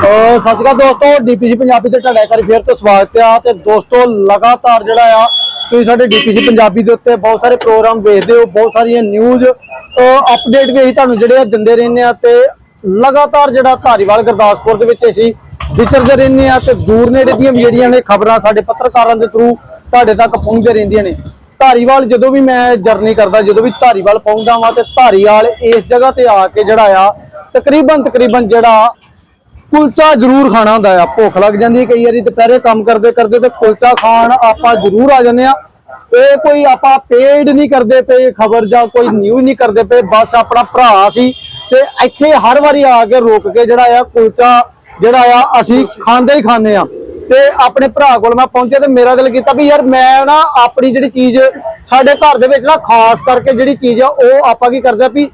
ਸਤਿ ਸ਼੍ਰੀ ਅਕਾਲ ਦੋਸਤੋ ਡੀਪੀਸੀ ਪੰਜਾਬੀ ਤੇ ਤੁਹਾਡਾ ਇੱਕ ਵਾਰੀ ਫੇਰ ਤੋਂ ਸਵਾਗਤ ਆ ਤੇ ਦੋਸਤੋ, ਲਗਾਤਾਰ ਜਿਹੜਾ ਆ, ਤੁਸੀਂ ਸਾਡੇ ਡੀਪੀਸੀ ਪੰਜਾਬੀ ਦੇ ਉੱਤੇ ਬਹੁਤ ਸਾਰੇ ਪ੍ਰੋਗਰਾਮ ਵੇਖਦੇ ਹੋ, ਬਹੁਤ ਸਾਰੀਆਂ ਨਿਊਜ਼ ਅਪਡੇਟ ਵੀ ਅਸੀਂ ਤੁਹਾਨੂੰ ਜਿਹੜੇ ਆ ਦਿੰਦੇ ਰਹਿੰਦੇ ਆ ਤੇ ਲਗਾਤਾਰ ਜਿਹੜਾ ਧਾਰੀਵਾਲ ਗੁਰਦਾਸਪੁਰ ਦੇ ਵਿੱਚ ਅਸੀਂ ਵਿਚਰਦੇ ਰਹਿੰਦੇ ਆ ਤੇ ਦੂਰ ਨੇੜੇ ਦੀਆਂ ਵੀ ਜਿਹੜੀਆਂ ਨੇ ਖਬਰਾਂ ਸਾਡੇ ਪੱਤਰਕਾਰਾਂ ਦੇ ਥਰੂ ਤੁਹਾਡੇ ਤੱਕ ਪਹੁੰਚਦੇ ਰਹਿੰਦੀਆਂ ਨੇ। ਧਾਰੀਵਾਲ ਜਦੋਂ ਵੀ ਮੈਂ ਜਰਨੀ ਕਰਦਾ, ਜਦੋਂ ਵੀ ਧਾਰੀਵਾਲ ਪਹੁੰਚਦਾ ਵਾਂ ਤੇ ਧਾਰੀਵਾਲ ਇਸ ਜਗ੍ਹਾ ਤੇ ਆ ਕੇ ਜਿਹੜਾ ਆ ਤਕਰੀਬਨ ਤਕਰੀਬਨ ਜਿਹੜਾ ਕੁਲਚਾ ਜ਼ਰੂਰ ਖਾਣਾ ਹੁੰਦਾ ਆ। ਭੁੱਖ ਲੱਗ ਜਾਂਦੀ ਹੈ ਕਈ ਵਾਰੀ, ਦੁਪਹਿਰੇ ਕੰਮ ਕਰਦੇ ਕਰਦੇ ਤੇ ਕੁਲਚਾ ਖਾਣ ਆਪਾਂ ਜ਼ਰੂਰ ਆ ਜਾਂਦੇ ਆ ਇਹ ਕੋਈ ਆਪਾਂ ਪੇਡ ਨਹੀਂ ਕਰਦੇ ਪਏ ਖਬਰ ਜਾਂ ਕੋਈ ਨਿਊਜ਼ ਨਹੀਂ ਕਰਦੇ ਪਏ, ਬਸ ਆਪਣਾ ਭਰਾ ਸੀ ਤੇ ਇੱਥੇ ਹਰ ਵਾਰੀ ਆ ਕੇ ਰੋਕ ਕੇ ਜਿਹੜਾ ਆ ਕੁਲਚਾ ਜਿਹੜਾ ਆ ਅਸੀਂ ਖਾਂਦੇ ਹੀ ਖਾਂਦੇ ਆ ਤੇ ਆਪਣੇ ਭਰਾ ਕੋਲ ਮੈਂ ਪਹੁੰਚਿਆ ਤੇ ਮੇਰਾ ਦਿਲ ਕੀਤਾ ਵੀ ਯਾਰ ਮੈਂ ਨਾ ਆਪਣੀ ਜਿਹੜੀ ਚੀਜ਼ ਸਾਡੇ ਘਰ ਦੇ ਵਿੱਚ ਨਾ ਖਾਸ ਕਰਕੇ ਜਿਹੜੀ ਚੀਜ਼ ਆ, ਉਹ ਆਪਾਂ ਕੀ ਕਰਦੇ ਆ ਵੀ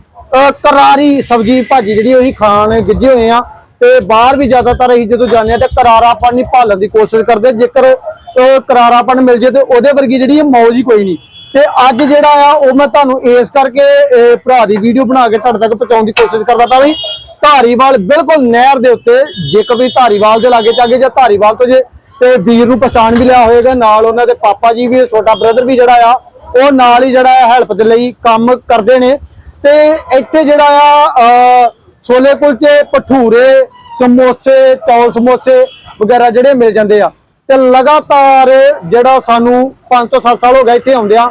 ਕਰਾਰੀ ਸਬਜੀ ਭਾਜੀ ਜਿਹੜੀ ਉਹੀ ਖਾਣ ਗਿੱਜੇ ਹੋਏ ਆ ਤੇ ਬਾਹਰ ਵੀ ਜ਼ਿਆਦਾਤਰ ਅਸੀਂ ਜਦੋਂ ਜਾਂਦੇ ਆ ਤੇ ਕਰਾਰਾਪਣ ਨਹੀਂ ਭਾਲਣ ਦੀ ਕੋਸ਼ਿਸ਼ ਕਰਦੇ। ਜੇਕਰ ਕਰਾਰਾਪਣ ਮਿਲ ਜੇ ਤੇ ਉਹਦੇ ਵਰਗੀ ਜਿਹੜੀ ਇਹ ਮੌਜ ਹੀ ਕੋਈ ਨਹੀਂ। ਤੇ ਅੱਜ ਜਿਹੜਾ ਆ, ਉਹ ਮੈਂ ਤੁਹਾਨੂੰ ਇਸ ਕਰਕੇ ਭਰਾ ਦੀ ਵੀਡੀਓ ਬਣਾ ਕੇ ਤੁਹਾਡੇ ਤੱਕ ਪਹੁੰਚਾਉਣ ਦੀ ਕੋਸ਼ਿਸ਼ ਕਰਦਾ ਤਾਂ ਵੀ ਧਾਰੀਵਾਲ ਬਿਲਕੁਲ ਨਹਿਰ ਦੇ ਉੱਤੇ, ਜੇਕਰ ਵੀ ਧਾਰੀਵਾਲ ਦੇ ਲਾਗੇ ਚਾਗੇ ਜਾਂ ਧਾਰੀਵਾਲ ਤੋਂ ਜੇ ਤੇ ਵੀਰ ਨੂੰ ਪਛਾਣ ਵੀ ਲਿਆ ਹੋਏਗਾ, ਨਾਲ ਉਹਨਾਂ ਦੇ ਪਾਪਾ ਜੀ ਵੀ, ਛੋਟਾ ਬ੍ਰਦਰ ਵੀ ਜਿਹੜਾ ਆ, ਉਹ ਨਾਲ ਹੀ ਜਿਹੜਾ ਆ ਹੈਲਪ ਦੇ ਲਈ ਕੰਮ ਕਰਦੇ ਨੇ। ਤੇ ਇੱਥੇ ਜਿਹੜਾ ਆ ਛੋਲੇ ਕੁਲਚੇ ਭਠੂਰੇ ਸਮੋਸੇ ਚੌਲ ਸਮੋਸੇ ਵਗੈਰਾ ਜਿਹੜੇ ਮਿਲ ਜਾਂਦੇ ਆ। ਤੇ ਲਗਾਤਾਰ ਜਿਹੜਾ ਸਾਨੂੰ 5 ਤੋਂ 7 ਸਾਲ ਹੋ ਗਏ ਇੱਥੇ ਆਉਂਦੇ ਆ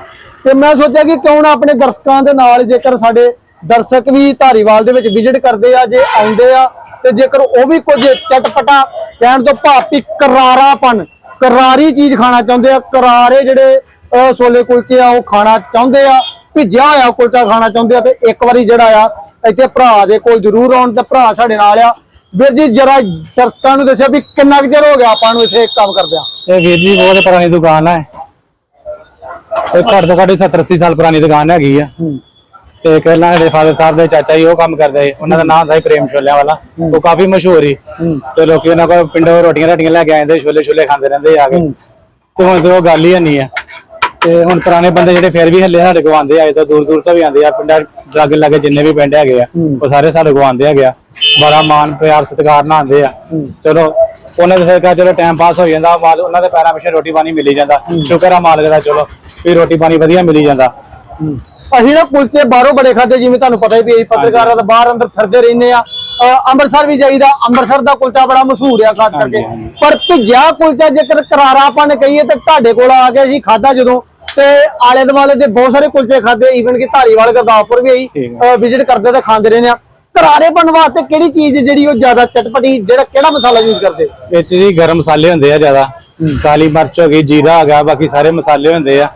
ਤੇ ਮੈਂ ਸੋਚਿਆ ਕਿ ਕਿਉਂ ਨਾ ਆਪਣੇ ਦਰਸ਼ਕਾਂ ਦੇ ਨਾਲ ਜੇਕਰ ਸਾਡੇ ਦਰਸ਼ਕ ਵੀ ਧਾਰੀਵਾਲ ਦੇ ਵਿੱਚ ਵਿਜ਼ਿਟ ਕਰਦੇ ਆ ਜੇ ਆਉਂਦੇ ਆ ਤੇ ਜੇਕਰ ਉਹ ਵੀ ਕੁਝ ਚਟਪਟਾ ਕਹਿਣ ਤੋਂ ਭਾਪੀ ਕਰਾਰਾਪਨ ਕਰਾਰੀ ਚੀਜ਼ ਖਾਣਾ ਚਾਹੁੰਦੇ ਆ ਕਰਾਰੇ ਜਿਹੜੇ ਅਹ, ਛੋਲੇ ਕੁਲਚੇ ਆ ਉਹ ਖਾਣਾ ਚਾਹੁੰਦੇ ਆ ਭਿੱਜਿਆ ਹੋਇਆ ਕੁਲਚਾ ਖਾਣਾ ਚਾਹੁੰਦੇ ਆ ਤੇ ਇੱਕ ਵਾਰੀ ਜਿਹੜਾ ਆ ਇੱਥੇ ਭਰਾ ਦੇ ਕੋਲ ਜ਼ਰੂਰ ਆਉਣ ਤੇ ਭਰਾ ਸਾਡੇ ਨਾਲ ਆ। ਵੀਰ ਜੀ ਜਰਾ ਦਰਸ਼ਕਾਂ ਨੂੰ ਦੱਸਿਆ ਵੀ ਕਿੰਨਾ ਕੁ ਚਿਰ ਹੋ ਗਿਆ ਆਪਾਂ ਨੂੰ ਇੱਥੇ ਕੰਮ ਕਰਦਿਆਂ? ਇਹ ਵੀਰ ਜੀ ਬਹੁਤ ਪੁਰਾਣੀ ਦੁਕਾਨ ਹੈ ਇਹ ਘੱਟ ਤੋਂ ਘੱਟ 70 80 ਸਾਲ ਪੁਰਾਣੀ ਦੁਕਾਨ ਹੈਗੀ ਆ। ਤੇ ਪਹਿਲਾਂ ਦੇ ਫਾਦਰ ਸਾਹਿਬ ਦੇ ਚਾਚਾ ਜੀ ਉਹ ਕੰਮ ਕਰਦੇ ਸੀ। ਉਹਨਾਂ ਦਾ ਨਾਮ ਸੀ ਪ੍ਰੇਮ ਛੋਲਿਆਂ ਵਾਲਾ। ਉਹ ਕਾਫੀ ਮਸ਼ਹੂਰ ਸੀ। ਤੇ ਲੋਕੀ ਉਹਨਾਂ ਕੋਲ ਪਿੰਡੋਂ ਰੋਟੀਆਂ ਰਾਟੀਆਂ ਲੈ ਕੇ ਆਉਂਦੇ ਛੋਲੇ ਛੋਲੇ ਖਾਂਦੇ ਰਹਿੰਦੇ ਆ ਕੇ। ਤੇ ਹੁਣ ਤੇ ਉਹ ਗੱਲ ਹੀ ਨਹੀਂ ਆ ਤੇ ਹੁਣ ਪੁਰਾਣੇ ਬੰਦੇ ਜਿਹੜੇ ਫਿਰ ਵੀ ਹੱਲੇ ਸਾਡੇ ਕੋਲ ਆਉਂਦੇ ਆ ਤੋਂ ਦੂਰ ਦੂਰ ਤੋਂ ਵੀ ਆਉਂਦੇ ਆ। ਪਿੰਡਾਂ ਲਾਗੇ ਲਾਗੇ ਜਿੰਨੇ ਵੀ ਪਿੰਡ ਹੈਗੇ ਆ ਉਹ ਸਾਰੇ ਸਾਡੇ ਕੋਲ ਆਉਂਦੇ ਹੈਗੇ ਆ। ਬੜਾ ਮਾਣ ਪਿਆਰ ਸਤਿਕਾਰ ਨਾਲ ਆਉਂਦੇ ਆ। ਚਲੋ ਉਹਨਾਂ ਦੇ ਸਰਕਾਰ ਚਲੋ ਟਾਈਮ ਪਾਸ ਹੋ ਜਾਂਦਾ ਮਾਲ ਉਹਨਾਂ ਦੇ ਪੈਰਾਂ ਪਿੱਛੇ ਰੋਟੀ ਪਾਣੀ ਮਿਲੀ ਜਾਂਦਾ। ਸ਼ੁਕਰ ਆ ਮਾਲਕ ਦਾ ਚਲੋ ਵੀ ਰੋਟੀ ਪਾਣੀ ਵਧੀਆ ਮਿਲੀ ਜਾਂਦਾ। ਅਸੀਂ ਨਾ ਕੁਲਚੇ ਬਾਹਰੋਂ ਬੜੇ ਖਾਦੇ ਜਿਵੇਂ ਤੁਹਾਨੂੰ ਪਤਾ ਹੀ ਵੀ ਅਸੀਂ ਪੱਤਰਕਾਰਾਂ ਦਾ ਬਾਹਰ ਅੰਦਰ ਫਿਰਦੇ ਰਹਿੰਦੇ ਆ। ਅੰਮ੍ਰਿਤਸਰ ਵੀ ਜਾਈਦਾ ਅੰਮ੍ਰਿਤਸਰ ਦਾ ਕੁਲਚਾ ਬੜਾ ਮਸ਼ਹੂਰ ਆ ਖਾਸ ਕਰਕੇ। ਪਰ ਭਿੱਜਿਆ ਕੁਲਚਾ ਜੇਕਰ ਕਰਾਰਾਪਨ ਕਹੀਏ ਤੇ ਤੁਹਾਡੇ ਕੋਲ ਆ ਕੇ ਅਸੀਂ ਖਾਦਾ ਜਦੋਂ। ਤੇ ਆਲੇ ਦੁਆਲੇ ਦੇ ਬਹੁਤ ਸਾਰੇ ਕੁਲਚੇ ਖਾਦੇ ਈਵਨ ਕਿ ਧਾਰੀਵਾਲ ਗੁਰਦਾਸਪੁਰ ਵੀ ਅਸੀਂ ਵਿਜ਼ਿਟ ਕਰਦੇ ਤੇ ਖਾਂਦੇ ਰਹਿੰਦੇ ਆ। ਕਰਾਰੇਪਨ ਵਾਸਤੇ ਕਿਹੜੀ ਚੀਜ਼ ਜਿਹੜੀ ਉਹ ਜ਼ਿਆਦਾ ਚਟਪਟੀ ਜਿਹੜਾ ਕਿਹੜਾ ਮਸਾਲਾ ਯੂਜ਼ ਕਰਦੇ? ਵਿੱਚ ਜੀ ਗਰਮ ਮਸਾਲੇ ਹੁੰਦੇ ਆ ਜ਼ਿਆਦਾ। ਕਾਲੀ ਮਿਰਚ ਹੋ ਗਈ ਜੀਰਾ ਹੋ ਗਿਆ ਬਾਕੀ ਸਾਰੇ ਮਸਾਲੇ ਹੁੰਦੇ ਆ।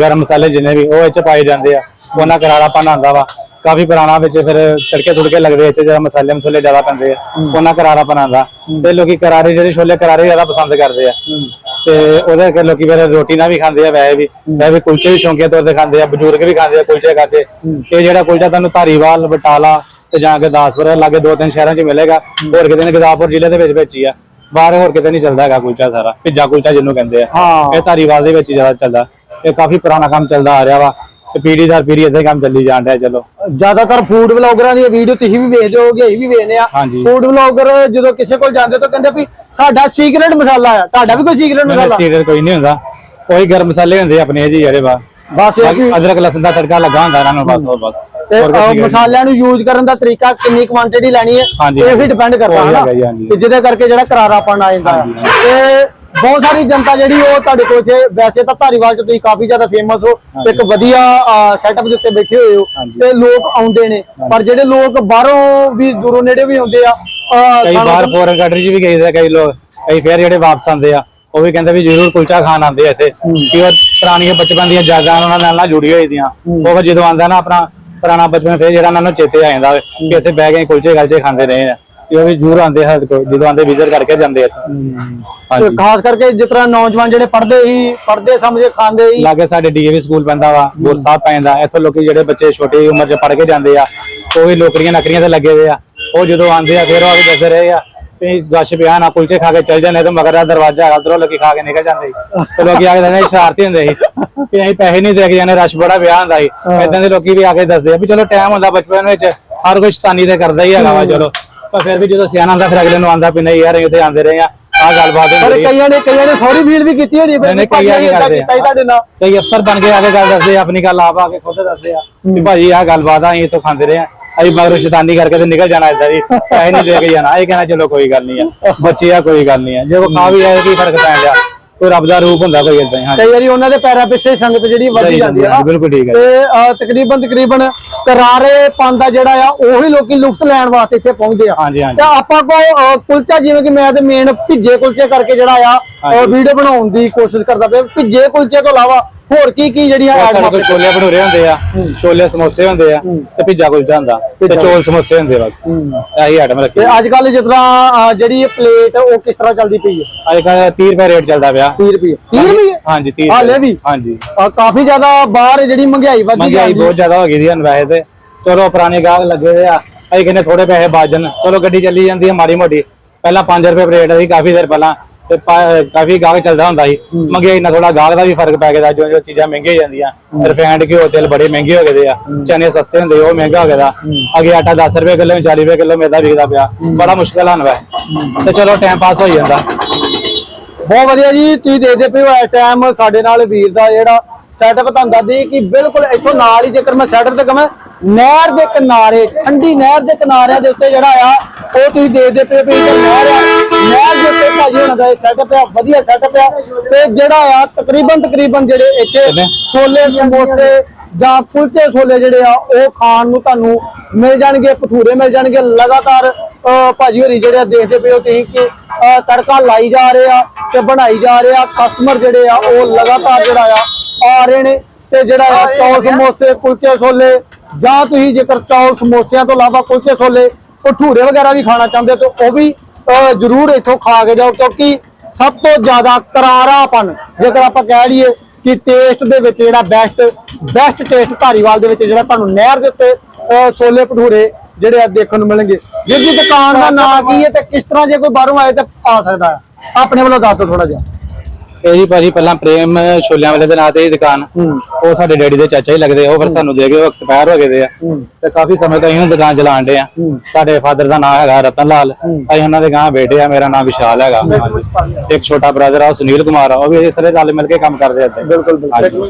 ਗਰਮ ਮਸਾਲੇ ਜਿੰਨੇ ਵੀ ਉਹ ਵਿੱਚ ਪਾਏ ਜਾਂਦੇ ਆ। ਉਹਨਾਂ ਕਰਾਰਾਪਨ ਆਉਂਦਾ ਵਾ। ਕਾਫੀ ਪੁਰਾਣਾ ਵਿੱਚ ਫਿਰ ਤੜਕੇ ਤੁੜਕੇ ਲੱਗਦੇ ਵਿੱਚ ਜਿਹੜਾ ਮਸਾਲੇ ਮਸਾਲੇ ਜ਼ਿਆਦਾ ਪੈਂਦੇ ਆ ਉਹਨਾਂ ਕਰਾਰਾਪਨ ਆਉਂਦਾ ਤੇ ਲੋਕੀ ਕਰਾਰੇ ਜਿਹੜੇ ਛੋਲੇ ਕਰਾਰੇ ਜ਼ਿਆਦਾ ਪਸੰਦ ਕਰਦੇ ਆ। ਤੇ ਉਹਦੇ ਕਰਕੇ ਲੋਕੀ ਫਿਰ ਰੋਟੀ ਨਾਲ ਵੀ ਖਾਂਦੇ ਆ ਵੈਸੇ ਵੀ। ਵੈਸੇ ਵੀ ਕੁਲਚੇ ਵੀ ਸ਼ੌਂਕੀਆ ਤੌਰ ਤੇ ਖਾਂਦੇ ਆ ਬਜ਼ੁਰਗ ਵੀ ਖਾਂਦੇ ਆ ਕੁਲਚੇ ਖਾਤੇ ਇਹ ਜਿਹੜਾ ਕੁਲਚਾ ਤੁਹਾਨੂੰ ਧਾਰੀਵਾਲ ਬਟਾਲਾ ਤੇ ਜਾਂ ਗੁਰਦਾਸਪੁਰ ਲਾਗੇ ਦੋ ਤਿੰਨ ਸ਼ਹਿਰਾਂ 'ਚ ਮਿਲੇਗਾ ਹੋਰ ਕਿਤੇ ਨਹੀਂ ਗੁਰਦਾਸਪੁਰ ਜ਼ਿਲ੍ਹੇ ਦੇ ਵਿੱਚ ਵਿੱਚ ਹੀ ਆ। ਬਾਹਰ ਹੋਰ ਕਿਤੇ ਨਹੀਂ ਚੱਲਦਾ ਹੈਗਾ ਕੁਲਚਾ ਸਾਰਾ ਭਿੱਜਾ ਕੁਲਚਾ ਜਿਹਨੂੰ ਕਹਿੰਦੇ ਆ। ਇਹ ਧਾਰੀਵਾਲ ਦੇ ਵਿੱਚ ਜ਼ਿਆਦਾ ਚੱਲਦਾ। ਇਹ ਕਾਫੀ ਪੁਰਾਣਾ ਕੰਮ ਚੱਲਦਾ ਆ ਰਿਹਾ ਵਾ। ਤੇ ਪੀੜੀ ਦਰ ਪੀੜੀ ਇਦਾਂ ਹੀ ਕੰਮ ਚੱਲੀ ਜਾਣ ਡਿਆ ਚਲੋ। ਜ਼ਿਆਦਾਤਰ ਫੂਡ ਵਲੌਗਰਾਂ ਦੀ ਵੀਡੀਓ ਤੁਸੀਂ ਵੀ ਵੇਖਦੇ ਹੋਗੇ ਅਸੀਂ ਵੀ ਵੇਖਦੇ ਆ। ਹਾਂਜੀ। ਫੂਡ ਵਲੌਗਰ ਜਦੋਂ ਕਿਸੇ ਕੋਲ ਜਾਂਦੇ ਤਾਂ ਕਹਿੰਦੇ ਵੀ ਸਾਡਾ ਸੀਕ੍ਰੇਟ ਮਸਾਲਾ ਆ ਤੁਹਾਡਾ ਵੀ ਕੋਈ ਸੀਕ੍ਰੇਟ ਮਸਾਲਾ? ਸੀਰੀਅਲ ਕੋਈ ਨਹੀਂ ਹੁੰਦਾ। ਉਹੀ ਗਰਮ ਮਸਾਲੇ ਹੁੰਦੇ ਆ ਆਪਣੇ ਜੀ ਜਿਹੜੇ ਵਾ ਬਸ ਇਹ ਕਿ ਅਦਰਕ ਲਸਣ ਦਾ ਤੜਕਾ ਲੱਗਾ ਹੁੰਦਾ ਇਹਨਾਂ ਨੂੰ ਬਸ ਹੋਰ ਬਸ ਤੇ ਹੋਰ ਕੁਛ ਅਹ, ਨਹੀਂ ਮਸਾਲਿਆਂ ਨੂੰ ਯੂਜ਼ ਕਰਨ ਦਾ ਤਰੀਕਾ ਕਿੰਨੀ ਕੁਆਂਟੀਟੀ ਲੈਣੀ ਹੈ ਹਾਂਜੀ, ਇਹ ਵੀ। ਡਿਪੈਂਡ ਕਰਦਾ ਹੈ ਹੈਗਾ ਜੀ, ਹਾਂਜੀ। ਕਿ ਜਿਹਦੇ ਕਰਕੇ ਜਿਹੜਾ ਕਰਾਰਾਪਣ ਆ ਜਾਂਦਾ ਹੈ। ਤੇ ਬਹੁਤ ਸਾਰੀ ਜਨਤਾ ਜਿਹੜੀ ਉਹ ਤੁਹਾਡੇ ਕੋਲ ਜੇ ਵੈਸੇ ਤਾਂ ਧਾਰੀਵਾਲ ਚ ਤੁਸੀਂ ਕਾਫੀ ਜ਼ਿਆਦਾ ਫੇਮਸ ਹੋ ਇੱਕ ਵਧੀਆ ਸੈਟਅਪ ਦੇ ਉੱਤੇ ਬੈਠੇ ਹੋਏ ਹੋ ਹਾਂਜੀ। ਤੇ ਲੋਕ ਆਉਂਦੇ ਨੇ ਪਰ ਜਿਹੜੇ ਲੋਕ ਬਾਹਰੋਂ ਵੀ ਦੂਰੋਂ ਨੇੜੇ ਵੀ ਆਉਂਦੇ ਆ ਅਹ, ਕਈ ਸਾਨੂੰ ਬਾਹਰ ਫੋਰਨ ਕੰਟਰੀ 'ਚ ਵੀ ਗਏ ਦੇ ਕਈ ਲੋਕ ਕਈ ਫੇਰ ਜਿਹੜੇ ਵਾਪਸ ਆਉਂਦੇ ਆ ਉਹ ਵੀ ਕਹਿੰਦੇ ਵੀ ਜ਼ਰੂਰ ਕੁਲਚਾ ਖਾਣ ਆਉਂਦੇ ਆ ਇੱਥੇ। ਕਿ ਉਹ ਪੁਰਾਣੀਆਂ ਬਚਪਨ ਦੀਆਂ ਯਾਦਾਂ ਉਹਨਾਂ ਨਾਲ ਨਾਲ ਜੁੜੀ ਹੋਈ ਦੀਆਂ। ਉਹ ਫਿਰ ਜਦੋਂ ਆਉਂਦਾ ਨਾ ਆਪਣਾ ਪੁਰਾਣਾ ਬਚਪਨ ਫੇਰ ਜਿਹੜਾ ਉਹਨਾਂ ਨੂੰ ਚੇਤੇ ਆ ਜਾਂਦਾ ਕਿ ਇੱਥੇ ਬਹਿ ਕੇ ਕੁਲਚੇ ਗਲਚੇ ਖਾਂਦੇ ਰਹੇ ਆ। ਉਹ ਵੀ ਜ਼ਰੂਰ ਆਉਂਦੇ ਸਾਡੇ ਕੋਲ ਜਦੋਂ ਆਉਂਦੇ ਵਿਜ਼ਿਟ ਕਰਕੇ ਜਾਂਦੇ ਆ ਹਾਂਜੀ। ਖਾਸ ਕਰਕੇ ਜਿਸ ਤਰ੍ਹਾਂ ਨੌਜਵਾਨ ਜਿਹੜੇ ਪੜ੍ਹਦੇ ਹੀ ਪੜ੍ਹਦੇ ਸਮਝੇ ਖਾਂਦੇ ਹੀ ਲਾਗੇ ਸਾਡੇ ਡੀਏਵੀ ਸਕੂਲ ਪੈਂਦਾ ਵਾ ਗੁਰ ਸਾਹਿਬ ਪੈਂਦਾ ਇੱਥੇ ਲੋਕੀ ਜਿਹੜੇ ਬੱਚੇ ਛੋਟੀ ਉਮਰ 'ਚ ਪੜ੍ਹ ਕੇ ਜਾਂਦੇ ਆ ਉਹ ਵੀ ਨੌਕਰੀਆਂ ਨਕਰੀਆਂ ਤੇ ਲੱਗੇ ਹੋਏ ਆ। ਉਹ ਜਦੋਂ ਆਉਂਦੇ ਆ ਫਿਰ ਉਹ ਆ ਕੇ ਦੱਸਦੇ ਰਹੇ ਆ ਵੀ ਗਸ਼ ਪਿਆ ਨਾ ਕੁਲਚੇ ਖਾ ਕੇ ਚੱਲ ਜਾਂਦੇ ਤੇ ਮਗਰ ਦਾ ਦਰਵਾਜ਼ਾ ਹੈਗਾ ਉਧਰੋਂ ਲੋਕੀ ਖਾ ਕੇ ਨਿਕਲ ਜਾਂਦੇ ਸੀ। ਤੇ ਲੋਕੀ ਆ ਕੇ ਦੱਸਦੇ ਸੀ, ਸ਼ਰਾਰਤੀ ਹੁੰਦੇ ਸੀ। ਕਿ ਅਸੀਂ ਪੈਸੇ ਨਹੀਂ ਦੇ ਕੇ ਜਾਣੇ ਰਸ਼ ਬੜਾ ਵਿਆਹ ਹੁੰਦਾ ਸੀ। ਇਦਾਂ ਦੇ ਲੋਕੀ ਵੀ ਆ ਕੇ ਦੱਸਦੇ ਆ ਵੀ ਚਲੋ ਟਾਈਮ ਹੁੰਦਾ ਬਚਪਨ ਵਿੱਚ ਹਰ ਕੋਈ ਸ਼ਤਾਨੀ ਤੇ ਕਰਦਾ ਹੀ ਹੈਗਾ ਵਾ ਚਲੋ। ਪਰ ਫਿਰ ਵੀ ਜਦੋਂ ਸਿਆਣਾ ਆਉਂਦਾ ਫਿਰ ਅਗਲੇ ਨੂੰ ਵੀ ਨਹੀਂ ਯਾਰ ਰਹੇ ਆ ਆਹ ਗੱਲਬਾਤ ਪਰ ਹੁੰਦੀ ਹੈ ਕਈਆਂ ਨੇ ਕਈਆਂ ਨੇ ਸੌਰੀ ਫੀਲ ਵੀ ਕੀਤੀ ਹੋਣੀ ਕਈ ਆ ਕੇ ਏਦਾਂ ਕਰਦੇ ਕੀਤਾ ਹੀ ਤੁਹਾਡੇ ਨਾਲ। ਕਈ ਅਫਸਰ ਬਣ ਕੇ ਆ ਕੇ ਗੱਲ ਦੱਸਦੇ ਆ, ਆਪਣੀ ਗੱਲ ਆਪ ਆ ਕੇ ਖੁਦ ਦੱਸਦੇ ਆ ਵੀ ਭਾਜੀ ਆਹ ਗੱਲਬਾਤ ਆ ਅਸੀਂ ਇੱਥੋਂ ਖਾਂਦੇ ਰਹੇ ਆ ਅਸੀਂ ਮਗਰ ਸ਼ੈਤਾਨੀ ਕਰਕੇ ਤੇ ਨਿਕਲ ਜਾਣਾ ਏਦਾਂ ਜੀ ਪੈਸੇ ਨਹੀਂ ਲੈ ਕੇ ਜਾਣਾ। ਇਹ ਕਹਿੰਦਾ ਚਲੋ ਕੋਈ ਗੱਲ ਨਹੀਂ ਆ। ਬੱਚੇ ਆ ਕੋਈ ਗੱਲ ਨਹੀਂ ਆ। ਜੇ ਉਹ ਖਾ ਵੀ ਆਏ ਕੀ ਫ਼ਰਕ ਪੈ ਗਿਆ? ਕੋਈ ਰੱਬ ਦਾ ਰੂਪ ਹੁੰਦਾ ਕੋਈ ਏਦਾਂ ਹੀ ਕਈ ਵਾਰੀ ਉਹਨਾਂ ਦੇ ਪੈਰਾਂ ਪਿੱਛੇ ਸੰਗਤ ਜਿਹੜੀ ਵਧੀ ਜਾਂਦੀ ਹੈ ਨਾ ਬਿਲਕੁਲ ਠੀਕ ਹੈ ਤੇ ਅਹ, ਤਕਰੀਬਨ ਤਕਰੀਬਨ ਕਰਾਰੇ ਪੰਦਾ ਜਿਹੜਾ ਆ ਉਹੀ ਲੋਕੀ ਲੁਫਤ ਲੈਣ ਵਾਸਤੇ ਇੱਥੇ ਪਹੁੰਚਦੇ ਆ। ਹਾਂਜੀ ਹਾਂਜੀ। ਤੇ ਆਪਾਂ ਕੋ ਅਹ, ਕੁਲਚਾ ਜਿਵੇਂ ਕਿ ਮੈਂ ਤੇ ਮੇਨ ਭਿੱਜੇ ਕੁਲਚੇ ਕਰਕੇ ਜਿਹੜਾ ਆ ਹਾਂਜੀ। ਵੀਡੀਓ ਬਣਾਉਣ ਦੀ ਕੋਸ਼ਿਸ਼ ਕਰਦਾ ਪਿਆ। ਭਿੱਜੇ ਕੁਲਚੇ ਤੋਂ ਇਲਾਵਾ ਹੋਰ ਕੀ ਕੀ ਜਿਹੜੀਆਂ ਸਾਡੇ ਕੋਲ ਛੋਲੇ ਭਟੂਰੇ ਹੁੰਦੇ ਆ ਛੋਲੇ ਸਮੋਸੇ ਹੁੰਦੇ ਆ ਤੇ ਪਿੱਜ਼ਾ ਕੁਲਚਾ ਹੁੰਦਾ ਤੇ ਚੋਲ ਸਮੋਸੇ ਹੁੰਦੇ ਬਸ। ਇਹੀ ਆਈਟਮ ਰੱਖੀ ਤੇ ਅੱਜ ਕੱਲ ਜਿਸ ਤਰ੍ਹਾਂ ਜਿਹੜੀ ਇਹ ਪਲੇਟ ਉਹ ਕਿਸ ਤਰ੍ਹਾਂ ਚੱਲਦੀ ਪਈ ਹੈ ਅੱਜ ਕੱਲ 30 ਰੁਪਏ ਰੇਟ ਚੱਲਦਾ ਪਿਆ। 30 ਰੁਪਏ। 30 ਰੁਪਏ? ਹਾਂਜੀ 30 ਹਾਲੇ ਵੀ? ਹਾਂਜੀ। ਕਾਫੀ ਜ਼ਿਆਦਾ ਬਾਹਰ ਜਿਹੜੀ ਮਹਿੰਗਾਈ ਵਧੀ ਜਾਂਦੀ ਬਹੁਤ ਜ਼ਿਆਦਾ ਹੋ ਗਈ ਦੀ ਹਨ ਵੈਸੇ ਤੇ। ਚਲੋ ਪੁਰਾਣੇ ਗਾਹਕ ਲੱਗੇ ਦੇ ਆ। ਅਸੀਂ ਕਹਿੰਦੇ ਥੋੜੇ ਪੈਸੇ ਬਾਜਣ ਚਲੋ ਗੱਡੀ ਚੱਲੀ ਜਾਂਦੀ ਹੈ ਮਾੜੀ ਮੋਟੀ ਪਹਿਲਾਂ 5 ਰੁਪਏ ਪਲੇਟ ਸੀ ਕਾਫੀ ਦੇਰ ਪਹਿਲਾਂ। ਤੇ ਪਾ- ਕਾਫੀ ਗਾਹਕ ਚੱਲਦਾ ਹੁੰਦਾ ਸੀ। ਮਹਿੰਗਾਈ ਨਾਲ ਥੋੜਾ ਗਾਹਕ ਦਾ ਵੀ ਫ਼ਰਕ ਪੈ ਗਿਆ ਜੋ ਜੋ ਚੀਜ਼ਾਂ ਮਹਿੰਗੀਆਂ ਜਾਂਦੀਆਂ। ਰਿਫਾਈਨਡ ਘਿਓ ਤੇਲ ਬੜੇ ਮਹਿੰਗੇ ਹੋ ਗਏ ਦੇ ਆ। ਚਨੇ ਸਸਤੇ ਹੁੰਦੇ ਉਹ ਮਹਿੰਗਾ ਹੋ ਗਿਆ ਦਾ। ਅੱਗੇ ਆਟਾ 10 ਰੁਪਏ ਕਿਲੋ 40 ਰੁਪਏ ਕਿਲੋ ਮੇਦਾ ਵਿਕਦਾ ਪਿਆ। ਬੜਾ ਮੁਸ਼ਕਲ ਹਨ ਵੈ ਤੇ ਚਲੋ ਟਾਈਮ ਪਾਸ ਹੋ ਜਾਂਦਾ। ਬਹੁਤ ਵਧੀਆ ਜੀ ਤੁਸੀਂ ਦੇਖਦੇ ਪਏ ਹੋ ਇਸ ਟਾਈਮ ਸਾਡੇ ਨਾਲ ਵੀਰ ਦਾ ਜਿਹੜਾ ਸੈਟਅਪ ਤੁਹਾਨੂੰ ਦੱਸਦੀ ਕਿ ਬਿਲਕੁਲ ਇੱਥੋਂ ਨਾਲ ਹੀ ਜੇਕਰ ਮੈਂ ਸੈਟਅਪ ਤੇ ਕਹਾਂ ਨਹਿਰ ਦੇ ਕਿਨਾਰੇ ਠੰਡੀ ਨਹਿਰ ਦੇ ਕਿਨਾਰਿਆਂ ਦੇ ਉੱਤੇ ਜਿਹੜਾ ਆ ਉਹ ਤੁਸੀਂ ਦੇਖਦੇ ਪਏ ਹੋ ਵੀ ਇੱਧਰ ਨਹਿਰ ਆ। ਨਹਿਰ ਦੇ ਉੱਤੇ ਭਾਜੀ ਹੋਣਾ ਦਾ ਇਹ ਸੈਟਅਪ ਆ ਵਧੀਆ ਸੈਟਅਪ ਆ। ਤੇ ਜਿਹੜਾ ਆ ਤਕਰੀਬਨ ਤਕਰੀਬਨ ਜਿਹੜੇ ਇੱਥੇ? ਛੋਲੇ ਸਮੋਸੇ ਜਾਂ ਕੁਲਚੇ ਛੋਲੇ ਜਿਹੜੇ ਆ ਉਹ ਖਾਣ ਨੂੰ ਤੁਹਾਨੂੰ ਮਿਲ ਜਾਣਗੇ ਭਟੂਰੇ ਮਿਲ ਜਾਣਗੇ। ਲਗਾਤਾਰ ਭਾਜੀ ਹੋਰੀ ਜਿਹੜੇ ਆ ਦੇਖਦੇ ਪਏ ਹੋ ਤੁਸੀਂ ਕਿ ਤੜਕਾ ਲਾਈ ਜਾ ਰਹੇ ਆ ਤੇ ਬਣਾਈ ਜਾ ਰਹੇ। ਆ ਕਸਟਮਰ ਜਿਹੜੇ ਆ ਉਹ ਲਗਾਤਾਰ ਜਿਹੜਾ ਆ ਆ ਰਹੇ ਨੇ ਤੇ ਜਿਹੜਾ ਆ ਚੌਲ ਸਮੋਸੇ ਕੁਲਚੇ ਛੋਲੇ ਜਾਂ ਤੁਸੀਂ ਜੇਕਰ ਚੌਲ ਸਮੋਸਿਆਂ ਤੋਂ ਇਲਾਵਾ ਕੁਲਚੇ ਛੋਲੇ ਭਟੂਰੇ ਵਗੈਰਾ ਵੀ ਖਾਣਾ ਚਾਹੁੰਦੇ ਹੋ ਤਾਂ ਉਹ ਵੀ ਜ਼ਰੂਰ ਇੱਥੋਂ ਖਾ ਕੇ ਜਾਓ, ਕਿਉਂਕਿ ਸਭ ਤੋਂ ਜ਼ਿਆਦਾ ਕਰਾਰਾਪਨ ਜੇਕਰ ਆਪਾਂ ਕਹਿ ਲਈਏ ਕਿ ਟੇਸਟ ਦੇ ਵਿੱਚ ਜਿਹੜਾ ਬੈਸਟ ਬੈਸਟ ਟੇਸਟ ਧਾਰੀਵਾਲ ਦੇ ਵਿੱਚ ਜਿਹੜਾ ਤੁਹਾਨੂੰ ਨਹਿਰ ਦੇ ਉੱਤੇ ਛੋਲੇ ਭਟੂਰੇ ਜਿਹੜੇ ਆ ਦੇਖਣ ਨੂੰ ਮਿਲਣਗੇ। ਵੀਰ ਜੀ, ਦੁਕਾਨ ਦਾ ਨਾਂ ਕੀ ਹੈ ਤੇ ਕਿਸ ਤਰ੍ਹਾਂ ਜੇ ਕੋਈ ਬਾਹਰੋਂ ਆਏ ਤਾਂ ਆ ਸਕਦਾ ਹੈ? ਆਪਣੇ ਵੱਲੋਂ ਦੱਸ ਦਿਓ ਥੋੜਾ ਜਿਹਾ। ਇਹ ਜੀ ਭਾਜੀ ਪਹਿਲਾਂ ਪ੍ਰੇਮ ਛੋਲਿਆਂ ਵਾਲੇ ਦੇ ਨਾਂ ਤੇ ਹੀ ਦੁਕਾਨ। ਉਹ ਸਾਡੇ ਡੈਡੀ ਦੇ ਚਾਚਾ ਹੀ ਲੱਗਦੇ ਉਹ ਫਿਰ ਸਾਨੂੰ ਦੇ ਗਏ ਉਹ ਐਕਸਪਾਇਰ ਹੋ ਗਏ ਦੇ ਆ। ਤੇ ਕਾਫੀ ਸਮੇਂ ਤੋਂ ਉਹ ਦੁਕਾਨ ਚਲਾਉਂਦੇ ਆ। ਸਾਡੇ ਫਾਦਰ ਦਾ ਨਾਮ ਹੈਗਾ ਰਤਨ ਲਾਲ ਅਸੀਂ ਉਹਨਾਂ ਦੇ ਗਾਂ ਬੇਟੇ ਆ ਮੇਰਾ ਨਾਮ ਵਿਸ਼ਾਲ ਹੈਗਾ। ਇੱਕ ਛੋਟਾ ਬ੍ਰਦਰ ਆ ਸੁਨੀਲ ਕੁਮਾਰ ਆ ਉਹ ਵੀ ਇਸ ਤਰ੍ਹਾਂ ਰਲ ਮਿਲ ਕੇ ਕੰਮ ਕਰਦੇ ਆ ਬਿਲਕੁਲ ਹਾਂਜੀ।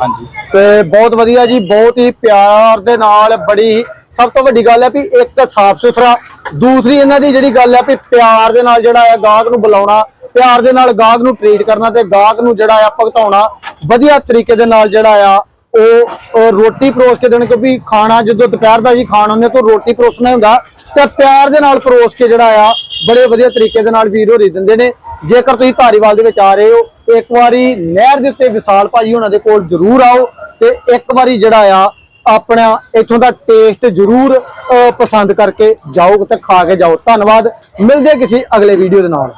ਹਾਂਜੀ। ਤੇ ਬਹੁਤ ਵਧੀਆ ਜੀ ਬਹੁਤ ਹੀ ਪਿਆਰ ਦੇ ਨਾਲ ਬੜੀ ਸਭ ਤੋਂ ਵੱਡੀ ਗੱਲ ਹੈ ਵੀ ਇੱਕ ਸਾਫ਼ ਸੁਥਰਾ ਦੂਸਰੀ ਇਹਨਾਂ ਦੀ ਜਿਹੜੀ ਗੱਲ ਹੈ ਵੀ ਪਿਆਰ ਦੇ ਨਾਲ ਜਿਹੜਾ ਹੈ ਗਾਹਕ ਨੂੰ ਬੁਲਾਉਣਾ ਪਿਆਰ ਦੇ ਨਾਲ ਗਾਹਕ ਨੂੰ ਟ੍ਰੀਟ ਕਰਨਾ ਤੇ ਗਾਹਕ ਨੂੰ ਜਿਹੜਾ ਆ ਭਗਤਾਉਣਾ ਵਧੀਆ ਤਰੀਕੇ ਦੇ ਨਾਲ ਜਿਹੜਾ ਆ ਉਹ ਰੋਟੀ ਪਰੋਸ ਕੇ ਦੇਣ, ਕਿਉਂਕਿ ਖਾਣਾ ਜਦੋਂ ਦੁਪਹਿਰ ਦਾ ਜੀ ਖਾਣ ਹੁੰਦੇ ਤਾਂ ਰੋਟੀ ਪਰੋਸਣਾ ਹੁੰਦਾ। ਤੇ ਪਿਆਰ ਦੇ ਨਾਲ ਪਰੋਸ ਕੇ ਜਿਹੜਾ ਆ, ਬੜੇ ਵਧੀਆ ਤਰੀਕੇ ਦੇ ਨਾਲ ਵੀਰ ਹੋਰੀ ਦਿੰਦੇ ਨੇ। ਜੇਕਰ ਤੁਸੀਂ ਧਾਰੀਵਾਲ ਦੇ ਵਿੱਚ ਆ ਰਹੇ ਹੋ, ਇੱਕ ਵਾਰੀ ਨਹਿਰ ਦੇ ਉੱਤੇ ਵਿਸਾਲ ਭਾਜੀ ਉਹਨਾਂ ਦੇ ਕੋਲ ਜ਼ਰੂਰ ਆਓ ਤੇ ਇੱਕ ਵਾਰੀ ਜਿਹੜਾ ਆ, ਆਪਣਾ ਇੱਥੋਂ ਦਾ ਟੇਸਟ ਜ਼ਰੂਰ ਪਸੰਦ ਕਰਕੇ ਜਾਓ ਤੇ ਖਾ ਕੇ ਜਾਓ। ਧੰਨਵਾਦ। ਮਿਲਦੇ ਕਿਸੇ ਅਗਲੇ ਵੀਡੀਓ ਦੇ ਨਾਲ।